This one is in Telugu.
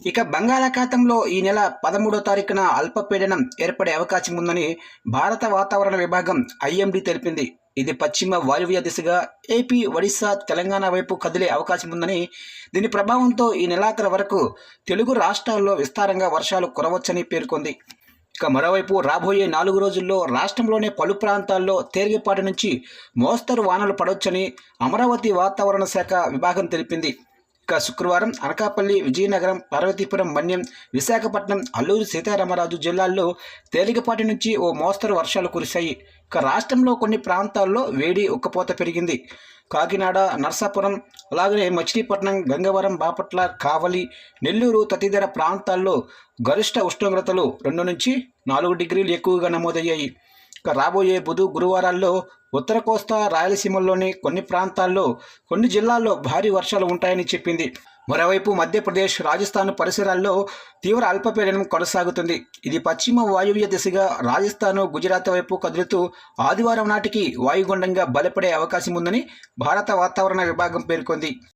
ఇక బంగాళాఖాతంలో ఈ నెల పదమూడో తారీఖున అల్పపీడనం ఏర్పడే అవకాశం ఉందని భారత వాతావరణ విభాగం ఐఎండీ తెలిపింది. ఇది పశ్చిమ వాయువ్య దిశగా ఏపీ ఒడిశా తెలంగాణ వైపు కదిలే అవకాశం ఉందని దీని ప్రభావంతో ఈ నెలాఖరు వరకు తెలుగు రాష్ట్రాల్లో విస్తారంగా వర్షాలు కురవచ్చని పేర్కొంది. ఇక మరోవైపు రాబోయే నాలుగు రోజుల్లో రాష్ట్రంలోని పలు ప్రాంతాల్లో తేలికపాటి నుంచి మోస్తరు వానలు పడవచ్చని అమరావతి వాతావరణ శాఖ విభాగం తెలిపింది. శుక్రవారం అనకాపల్లి విజయనగరం పార్వతీపురం మన్యం విశాఖపట్నం అల్లూరు సీతారామరాజు జిల్లాల్లో తేలికపాటి నుంచి ఓ మోస్తరు వర్షాలు కురిశాయి. ఇక రాష్ట్రంలో కొన్ని ప్రాంతాల్లో వేడి ఉక్కపోత పెరిగింది. కాకినాడ నర్సాపురం అలాగే మచిలీపట్నం గంగవరం బాపట్ల కావలి నెల్లూరు తదితర ప్రాంతాల్లో గరిష్ట ఉష్ణోగ్రతలు రెండు నుంచి నాలుగు డిగ్రీలు ఎక్కువగా నమోదయ్యాయి. రాబోయే బుధు గురువారాల్లో ఉత్తర కోస్తా రాయలసీమల్లోని కొన్ని ప్రాంతాల్లో కొన్ని జిల్లాల్లో భారీ వర్షాలు ఉంటాయని చెప్పింది. మరోవైపు మధ్యప్రదేశ్ రాజస్థాన్ పరిసరాల్లో తీవ్ర అల్పపీడనం కొనసాగుతుంది. ఇది పశ్చిమ వాయువ్య దిశగా రాజస్థాన్ గుజరాత్ వైపు కదులుతూ ఆదివారం నాటికి వాయుగుండంగా బలపడే అవకాశం ఉందని భారత వాతావరణ విభాగం పేర్కొంది.